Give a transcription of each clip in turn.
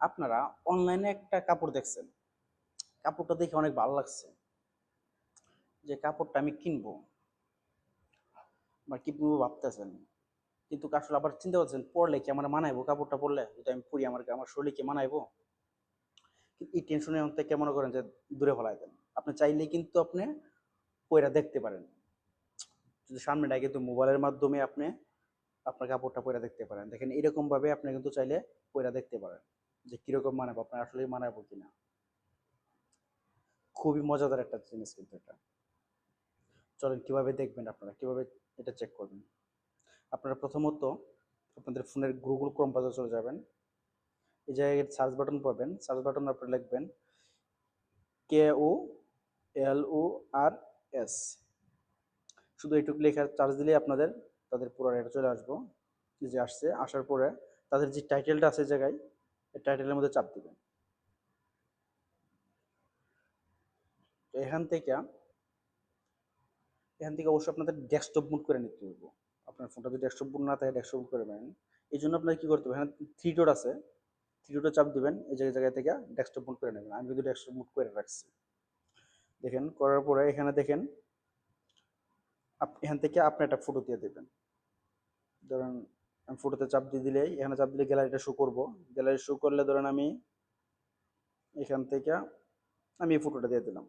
আপনারা অনলাইনে একটা কাপড় দেখছেন। কাপড়টা দেখে অনেক ভালো লাগছে। যে কাপড়টা আমি কিনবো। বা কিনবো ভাবতেছেন। কিন্তু আসলে আবার চিন্তা করছেন, পরলে কি আমার মানাইবো কাপড়টা পরলে? যদি আমি পরি, আমার আমার শরীরে কি মানাইবো এই টেনশনের থেকে মনে করেন যে দূরে ফেলাই দেন? আপনি চাইলে কিন্তু আপনি পয়রা দেখতে পারেন। যদি সামনেটা কিন্তু মোবাইলের মাধ্যমে আপনি আপনার কাপড়টা পয়রা দেখতে পারেন। দেখেন এরকমভাবে আপনি কিন্তু চাইলে পয়রা দেখতে পারেন। যে কীরকম মানাবো, আপনার আসলে মানাবো কিনা? খুবই মজাদার একটা জিনিস কিন্তু এটা। চলেন, কীভাবে দেখবেন আপনারা? কীভাবে এটা চেক করবেন? আপনারা প্রথমত আপনাদের ফোনের গুগল ক্রোম ব্রাউজার চলে যাবেন। এই জায়গায় সার্চ বাটন পাবেন। সার্চ বাটন আপনি লিখবেন কে ও এল ও আর এস শুধু এইটুকু লেখা চার্জ দিলেই আপনাদের, তাদের পুরো এটা চলে আসব। যে আসছে, আসার পরে তাদের যে টাইটেলটা আছে জায়গায় টাইটেলের মধ্যে চাপ দিবেন। এখান থেকে এখান থেকে অবশ্যই আপনাদের ডেস্কটপ মুড করে নিতে হবে। আপনার ফোনটা যদি ডেস্কটপ মুড না থাকে ডেস্কটপ মুড করে নেবেন এই জন্য আপনার কি করতে হবে? এখানে থ্রি ডট আছে। থ্রি ডটে চাপ দিবেন, এই জায়গায় জায়গা থেকে ডেস্কটপ মুড করে নেবেন। আমি কিন্তু ডেস্কটপ মুড করে রাখছি। দেখেন, করার পরে এখানে দেখেন এখান থেকে আপনি একটা ফটো দিয়ে দেবেন। ধরেন ফটোতে চাপ দিয়ে দিলেই, এখানে চাপ দিলে গ্যালারিটা শো করব। গ্যালারি শো করলে ধরেন আমি এখান থেকে আমি এই ফটোটা দিয়ে দিলাম।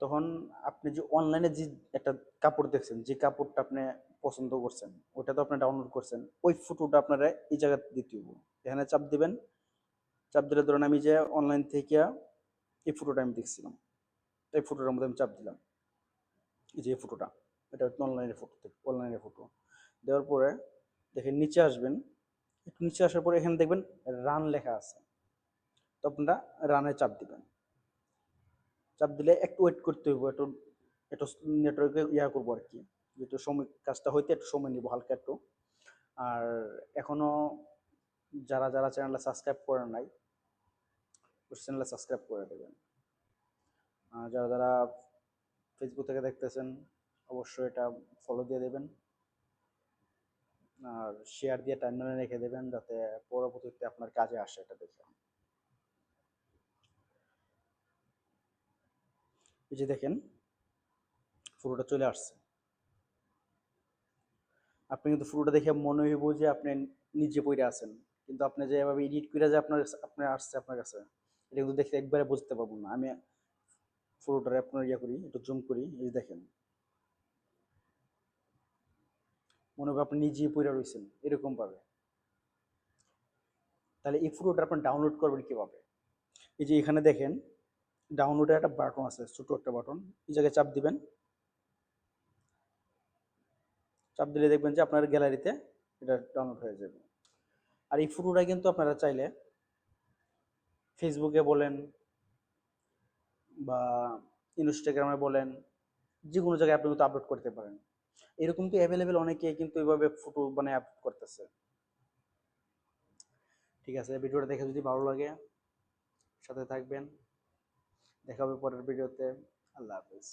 তখন আপনি যে অনলাইনে যে একটা কাপড় দেখছেন, যে কাপড়টা আপনি পছন্দ করছেন ওটা তো আপনি ডাউনলোড করছেন, ওই ফটোটা আপনারা এই জায়গাতে দিতে হবে এখানে চাপ দিবেন, চাপ দিলে ধরেন আমি যে অনলাইন থেকে এই ফটোটা আমি দেখছিলাম এই ফটোটার মধ্যে আমি চাপ দিলাম। এই যে ফটোটা এটা হচ্ছে অনলাইনের ফটো অনলাইনের ফটো দেওয়ার পরে দেখেন নিচে আসবেন, একটু নিচে আসার পরে এখানে দেখবেন রান লেখা আছে। তো আপনারা রানে চাপ দিবেন। চাপ দিলে একটু ওয়েট করতে হইব, একটু একটু নেটওয়ার্কে ইয়া করব আর কি যেহেতু সময়, কাজটা হইতে একটু সময় নিব হালকা একটু। আর এখনও যারা যারা চ্যানেলটা সাবস্ক্রাইব করেন নাই চ্যানেলটা সাবস্ক্রাইব করে দেবেন। যারা যারা ফেসবুক থেকে দেখতেছেন, অবশ্যই এটা ফলো দিয়ে দেবেন। আর শেয়ার দিয়ে টাইমলাইনে রেখে দেবেন যাতে পরবর্তীতে আপনার কাজে আসে এটা দেখে। এই যে দেখেন, ফুটোটা চলে আসছে। আপনি কিন্তু ফুটোটা দেখে মনে হইব যে আপনি নিজে পড়ে আছেন, কিন্তু আপনি যে এভাবে এডিট করে যে আপনার আপনার আসছে আপনার কাছে, এটা কিন্তু দেখে একবারে বুঝতে পারব না। আমি ফুটোটারে আপনার ইয়ে করি, একটু জুম করি, এই দেখেন। মনে হবে আপনি নিজেই পড়ে রয়েছেন এরকম ভাবে তাহলে এই ফুটোটা আপনি ডাউনলোড করবেন কীভাবে? এই যে এখানে দেখেন ডাউনলোডের একটা বাটন আছে, ছোট একটা বাটন এই জায়গায় চাপ দিবেন। চাপ দিলে দেখবেন যে আপনার গ্যালারিতে এটা ডাউনলোড হয়ে যাবে। আর এই ফটোটা কিন্তু আপনারা চাইলে ফেসবুকে বলেন বা ইনস্টাগ্রামে বলেন যে কোনো জায়গায় আপনি কিন্তু আপলোড করতে পারেন। এরকম কি অ্যাভেলেবেল অনেকে কিন্তু এভাবে ফটো মানে আপলোড করতেছে। ঠিক আছে, ভিডিওটা দেখে যদি ভালো লাগে, সাথে থাকবেন। দেখা হবে পরের ভিডিওতে। আল্লাহ হাফিজ।